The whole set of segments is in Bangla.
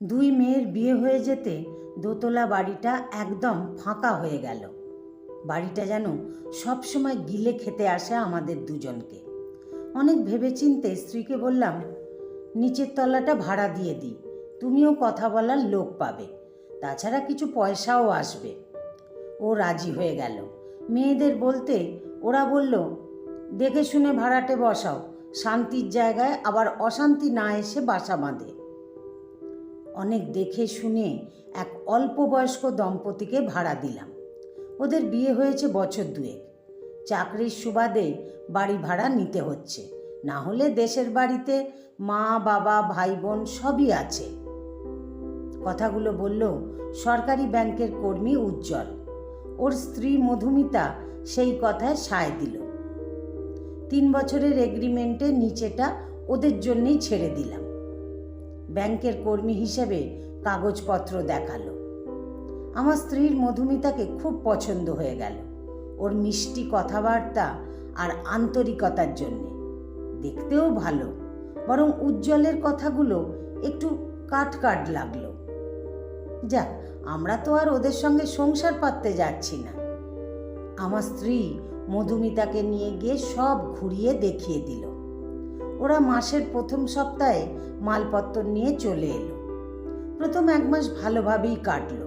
দুই মেয়ের বিয়ে হয়ে যেতে দোতলা বাড়িটা একদম ফাঁকা হয়ে গেল। বাড়িটা যেন সবসময় গিলে খেতে আসে আমাদের দুজনকে। অনেক ভেবেচিন্তে স্ত্রীকে বললাম, নিচের তলাটা ভাড়া দিয়ে দিই, তুমিও কথা বলার লোক পাবে, তাছাড়া কিছু পয়সাও আসবে। ও রাজি হয়ে গেল। মেয়েদের বলতে ওরা বলল, দেখে শুনে ভাড়াটে বসাও, শান্তির জায়গায় আবার অশান্তি না এসে বাসা বাঁধে। অনেক দেখে শুনে এক অল্প বয়স্ক দম্পতিকে ভাড়া দিলাম। ওদের বিয়ে হয়েছে বছর দুয়েক। চাকরির সুবাদে বাড়ি ভাড়া নিতে হচ্ছে। না হলে দেশের বাড়িতে মা, বাবা ভাই বোন সবই আছে। কথাগুলো বলল সরকারি ব্যাংকের কর্মী উজ্জ্বল। ওর স্ত্রী মধুমিতা সেই কথায় সায় দিল। তিন বছরের এগ্রিমেন্টে নিচেটা ওদের জন্যেই ছেড়ে দিলাম। ব্যাংকের কর্মী হিসেবে কাগজপত্র দেখাল। আমার স্ত্রীর মধুমিতাকে খুব পছন্দ হয়ে গেল। ওর মিষ্টি কথাবার্তা আর আন্তরিকতার জন্যে। দেখতেও ভালো, বরং উজ্জ্বলের কথাগুলো একটু কাট কাট লাগল। যাক আমরা তো আর ওদের সঙ্গে সংসার পাততে যাচ্ছি না। আমার স্ত্রী মধুমিতাকে নিয়ে গিয়ে সব ঘুরিয়ে দেখিয়ে দিল। ওরা মাসের প্রথম সপ্তাহে মালপত্র নিয়ে চলে এলো। প্রথম এক মাস ভালোভাবেই কাটলো।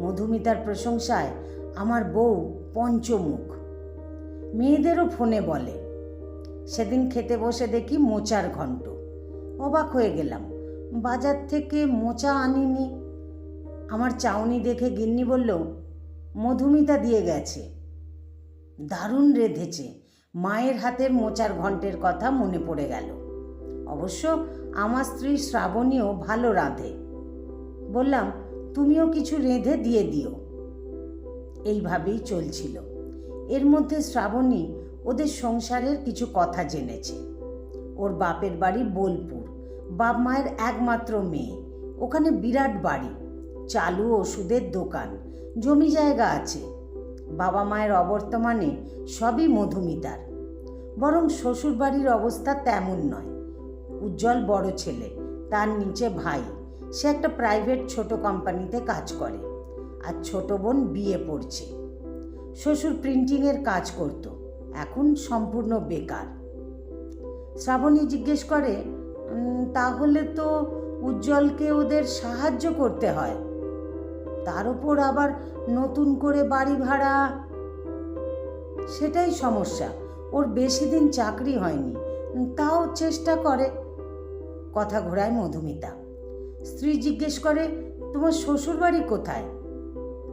মধুমিতার প্রশংসায় আমার বউ পঞ্চমুখ। মেয়েদেরও ফোনে বলে, সেদিন খেতে বসে দেখি মোচার ঘন্ট অবাক হয়ে গেলাম, বাজার থেকে মোচা আনিনি। আমার চাউনি দেখে গিন্নি বলল, মধুমিতা দিয়ে গেছে। দারুণ রেধেছে। মায়ের হাতের মোচার ঘন্টের কথা মনে পড়ে গেল। অবশ্য আমার স্ত্রী শ্রাবণীও ভালো রাঁধে। বললাম, তুমিও কিছু রেঁধে দিয়ে দিও। এইভাবেই চলছিল। এর মধ্যে শ্রাবণী ওদের সংসারের কিছু কথা জেনেছে। ওর বাপের বাড়ি বোলপুর। বাপ মায়ের একমাত্র মেয়ে। ওখানে বিরাট বাড়ি। চালু ওষুধের দোকান। জমি জায়গা আছে। বাবা মায়ের অবর্তমানে সবই মধুমিতার। বরং শ্বশুরবাড়ির অবস্থা তেমন নয়। উজ্জ্বল বড় ছেলে, তার নিচে ভাই, সে একটা প্রাইভেট ছোট কোম্পানিতে কাজ করে আর ছোট বোন বিয়ে পড়ছে। শ্বশুর প্রিন্টিংয়ের কাজ করত, এখন সম্পূর্ণ বেকার। শ্রাবণী জিজ্ঞেস করে তাহলে তো উজ্জ্বলকে ওদের সাহায্য করতে হয়। তার উপর আবার নতুন করে বাড়ি ভাড়া। সেটাই সমস্যা। ওর বেশি দিন চাকরি হয়নি। তাও চেষ্টা করে। কথা ঘোরায় মধুমিতা। স্ত্রী জিজ্ঞেস করে, তোমার শ্বশুর বাড়ি কোথায়?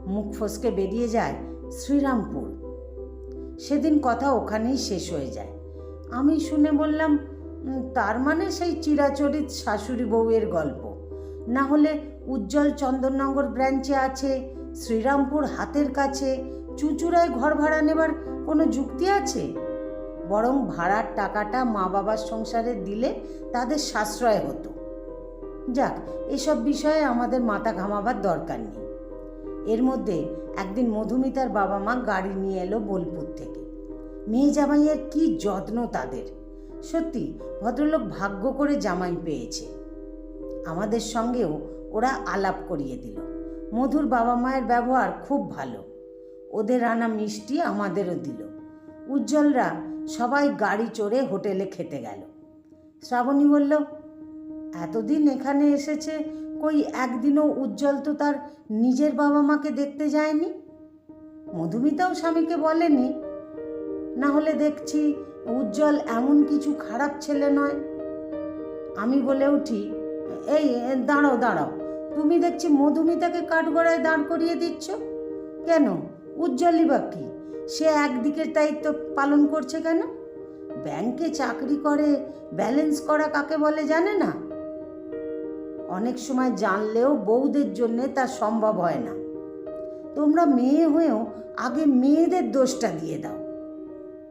মুখ ফসকে বেরিয়ে যায় শ্রীরামপুর। সেদিন কথা ওখানেই শেষ হয়ে যায়। আমি শুনে বললাম তার মানে সেই চিরাচরিত শাশুড়ি বউয়ের গল্প। না হলে উজ্জ্বল চন্দননগর ব্রাঞ্চে আছে, শ্রীরামপুর হাতের কাছে, চুঁচুড়ায় ঘর ভাড়া নেবার কোনো যুক্তি আছে? বরং ভাড়ার টাকাটা মা বাবার সংসারে দিলে তাদের সাশ্রয় হতো। যাক, এসব বিষয়ে আমাদের মাথা ঘামাবার দরকার নেই। এর মধ্যে একদিন মধুমিতার বাবা মা গাড়ি নিয়ে এলো বোলপুর থেকে। মেয়ে জামাইয়ের কি যত্ন তাদের? সত্যি, ভদ্রলোক ভাগ্য করে জামাই পেয়েছে। আমাদের সঙ্গেও ওরা আলাপ করিয়ে দিল। মধুর বাবা মায়ের ব্যবহার খুব ভালো। ওদের আনা মিষ্টি আমাদেরও দিল। উজ্জ্বলরা সবাই গাড়ি চড়ে হোটেলে খেতে গেল। শ্রাবণী বলল, এতদিন এখানে এসেছে, কই একদিনও উজ্জ্বল তো তার নিজের বাবা মাকে দেখতে যায়নি? মধুমিতাও স্বামীকে বলেনি। না হলে দেখছি উজ্জ্বল এমন কিছু খারাপ ছেলে নয়। আমি বলে উঠি এই, দাঁড়াও দাঁড়াও। তুমি দেখছি মধুমিতাকে কাঠগড়ায় দাঁড় করিয়ে দিচ্ছ? কেন? উজ্জ্বলই বা কি? সে একদিকের দায়িত্ব পালন করছে কেন? ব্যাংকে চাকরি করে, ব্যালেন্স করা কাকে বলে জানে না? অনেক সময় জানলেও বউদের জন্যে তা সম্ভব হয় না। তোমরা মেয়ে হয়েও আগে মেয়েদের দোষটা দিয়ে দাও।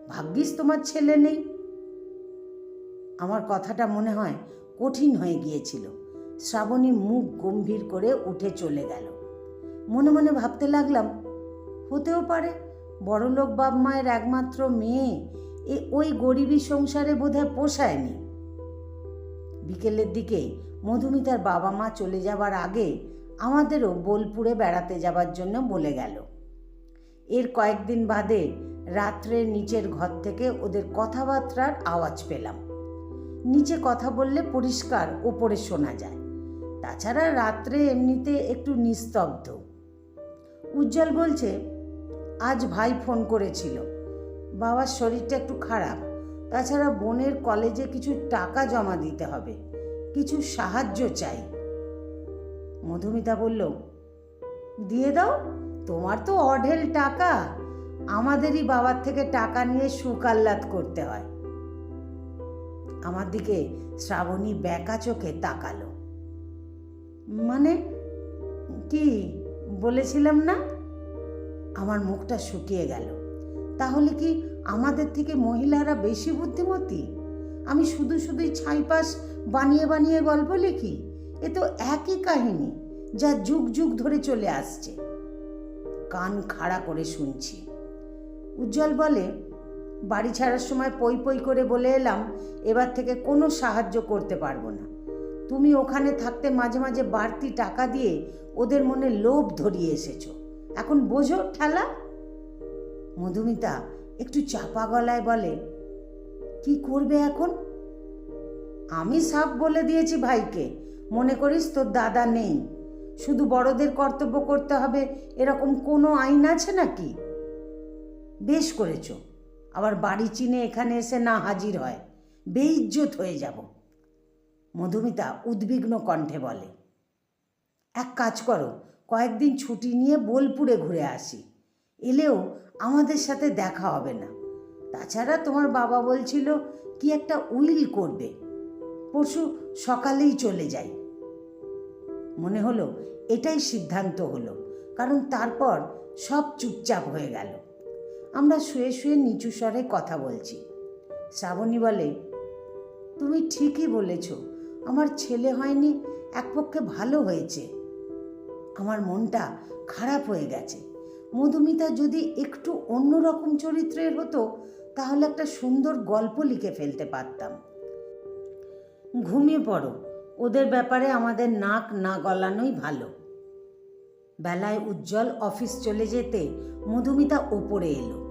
ভাগ্যিস তোমার ছেলে নেই। আমার কথাটা মনে হয় কঠিন হয়ে গিয়েছিল। শ্রাবণী মুখ গম্ভীর করে উঠে চলে গেল। মনে মনে ভাবতে লাগলাম, হতেও পারে বড়লোক বাপ মায়ের একমাত্র মেয়ে এ ওই গরিবী সংসারে বোধহয় পোষায়নি। বিকেলের দিকে মধুমিতার বাবা মা চলে যাবার আগে আমাদেরও বোলপুরে বেড়াতে যাবার জন্য বলে গেল। এর কয়েকদিন বাদে রাত্রে নিচের ঘর থেকে ওদের কথাবার্তার আওয়াজ পেলাম। নিচে কথা বললে পরিষ্কার, ওপরে শোনা যায়। তাছাড়া রাত্রে এমনিতে একটু নিস্তব্ধ। উজ্জ্বল বলছে, আজ ভাই ফোন করেছিল। বাবার শরীরটা একটু খারাপ। তাছাড়া বোনের কলেজে কিছু টাকা জমা দিতে হবে। কিছু সাহায্য চাই। মধুমিতা বলল, দিয়ে দাও। তোমার তো অঢেল টাকা। আমাদেরই বাবার থেকে টাকা নিয়ে সুখ করতে হয়। আমার দিকে শ্রাবণী ব্যাকা চোখে তাকালো। মানে কি বলেছিলাম না? আমার মুখটা শুকিয়ে গেল। তাহলে কি আমাদের থেকে মহিলারা বেশি বুদ্ধিমতী? আমি শুধু শুধুই ছাইপাস বানিয়ে বানিয়ে গল্প লিখি? এ তো একই কাহিনী যা যুগ যুগ ধরে চলে আসছে। কান খাড়া করে শুনছি। উজ্জ্বল বলে, বাড়ি ছাড়ার সময় পই পই করে বলে এলাম, এবার থেকে কোনো সাহায্য করতে পারব না। তুমি ওখানে থাকতে মাঝে মাঝে বাড়তি টাকা দিয়ে ওদের মনে লোভ ধরিয়ে এসেছ। এখন বোঝো ঠেলা। মধুমিতা একটু চাপা গলায় বলে, কি করবে এখন? আমি সাপ বলে দিয়েছি ভাইকে। মনে করিস তোর দাদা নেই। শুধু বড়দের কর্তব্য করতে হবে। এরকম কোনো আইন আছে নাকি? বেশ করেছ। আবার বাড়ি চিনে এখানে এসে না হাজির হয়। বেইজ্জত হয়ে যাব। মধুমিতা উদ্বিগ্ন কণ্ঠে বলে, এক কাজ করো, কয়েকদিন ছুটি নিয়ে বোলপুরে ঘুরে আসি। এলেও আমাদের সাথে দেখা হবে না। তাছাড়া তোমার বাবা বলছিল কি একটা উইল করবে। পরশু সকালেই চলে যাই। মনে হলো এটাই সিদ্ধান্ত হলো, কারণ তারপর সব চুপচাপ হয়ে গেল। আমরা শুয়ে শুয়ে নিচু স্বরে কথা বলছি। শ্রাবণী বলে, তুমি ঠিকই বলেছ আমার ছেলে হয়নি, এক পক্ষে ভালো হয়েছে। আমার মনটা খারাপ হয়ে গেছে। মধুমিতা যদি একটু অন্যরকম চরিত্রের হতো, তাহলে একটা সুন্দর গল্প লিখে ফেলতে পারতাম। ঘুমিয়ে পড়ো, ওদের ব্যাপারে আমাদের নাক না গলানোই ভালো। বেলায় উজ্জ্বল অফিস চলে যেতে মধুমিতা ওপরে এলো।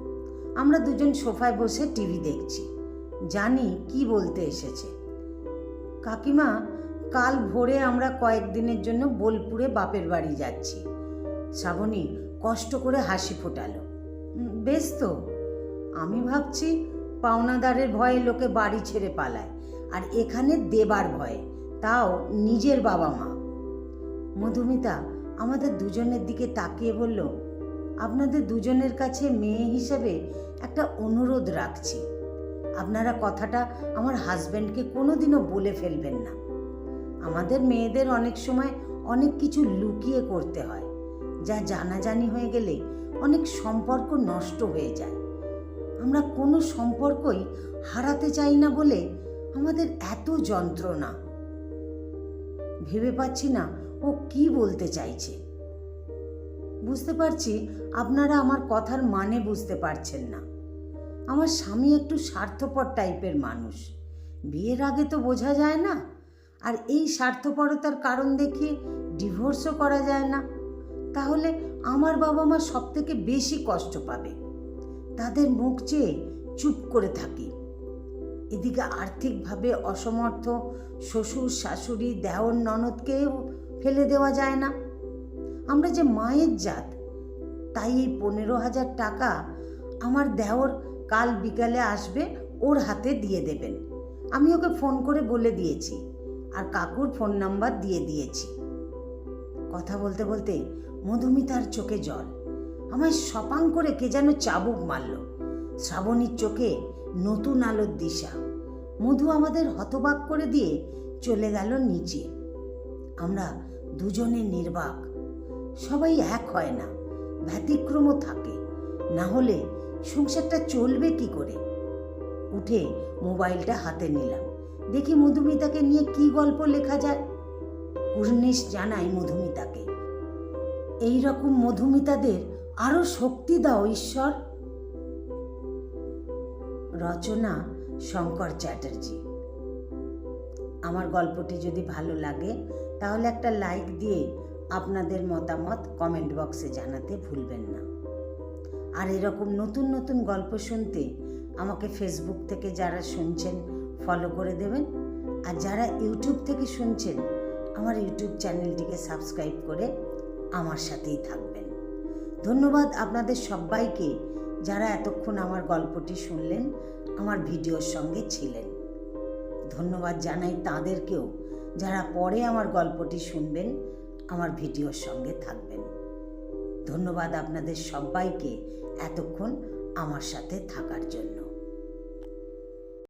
আমরা দুজন সোফায় বসে টিভি দেখছি। জানি কি বলতে এসেছে। কাকিমা কাল ভোরে আমরা কয়েকদিনের জন্য বোলপুরে বাপের বাড়ি যাচ্ছি। শ্রাবণী কষ্ট করে হাসি ফোটালো। "উম, বেশ তো। আমি ভাবছি পাওনাদারের ভয়ে লোকে বাড়ি ছেড়ে পালায় আর এখানে দেবার ভয়ে তাও নিজের বাবা মা। মধুমিতা আমাদের দুজনের দিকে তাকিয়ে বলল আপনাদের দুজনের কাছে মেয়ে হিসেবে একটা অনুরোধ রাখছি। আপনারা কথাটা আমার হাজব্যান্ডকে কোনোদিনও বলে ফেলবেন না। আমাদের মেয়েদের অনেক সময় অনেক কিছু লুকিয়ে করতে হয়, যা জানাজানি হয়ে গেলে অনেক সম্পর্ক নষ্ট হয়ে যায়। আমরা কোনো সম্পর্কই হারাতে চাই না বলে আমাদের এত যন্ত্রণা। ভেবে পাচ্ছি না ও কি বলতে চাইছে। বুঝতে পারছি আপনারা আমার কথার মানে বুঝতে পারছেন না। আমার স্বামী একটু স্বার্থপর টাইপের মানুষ। বিয়ের আগে তো বোঝা যায় না। আর এই স্বার্থপরতার কারণ দেখিয়ে ডিভোর্সও করা যায় না। তাহলে আমার বাবা মা সব থেকে বেশি কষ্ট পাবে। তাদের মুখ চেয়ে চুপ করে থাকি। এদিকে আর্থিকভাবে অসমর্থ শ্বশুর, শাশুড়ি, দেওর, ননদকেও ফেলে দেওয়া যায় না। আমরা যে মায়ের জাত, তাই এই পনেরো হাজার টাকা আমার দেওর কাল বিকালে আসবে, ওর হাতে দিয়ে দেবেন। আমি ওকে ফোন করে বলে দিয়েছি আর কাকুর ফোন নাম্বার দিয়ে দিয়েছি। কথা বলতে বলতে মধুমিতার চোখে জল। আমায় সপাং করে কে যেন চাবুক মারল। শ্রাবণীর চোখে নতুন আলোর দিশা। মধু আমাদের হতবাক করে দিয়ে চলে গেল নিচে। আমরা দুজনে নির্বাক। সবাই এক হয় না, ব্যতিক্রমও থাকে। না হলে সংসারটা চলবে কি করে? উঠে মোবাইলটা হাতে নিলাম। দেখি মধুমিতাকে নিয়ে কি গল্প লেখা যায়। কুর্নিশ জানাই মধুমিতাকে। এই রকম মধুমিতাদের আরও শক্তি দাও, ঈশ্বর। রচনা শঙ্কর চ্যাটার্জি। আমার গল্পটি যদি ভালো লাগে, তাহলে একটা লাইক দিয়ে আপনাদের মতামত কমেন্ট বক্সে জানাতে ভুলবেন না। আর এরকম নতুন নতুন গল্প শুনতে আমাকে ফেসবুক থেকে যারা শুনছেন ফলো করে দেবেন। আর যারা ইউটিউব থেকে শুনছেন, আমার ইউটিউব চ্যানেলটিকে সাবস্ক্রাইব করে আমার সাথেই থাকবেন। ধন্যবাদ আপনাদের সবাইকে যারা এতক্ষণ আমার গল্পটি শুনলেন, আমার ভিডিওর সঙ্গে ছিলেন। ধন্যবাদ জানাই তাদেরকেও যারা পরে আমার গল্পটি শুনবেন, আমার ভিডিওর সঙ্গে থাকবেন। ধন্যবাদ আপনাদের সবাইকে এতক্ষণ আমার সাথে থাকার জন্য।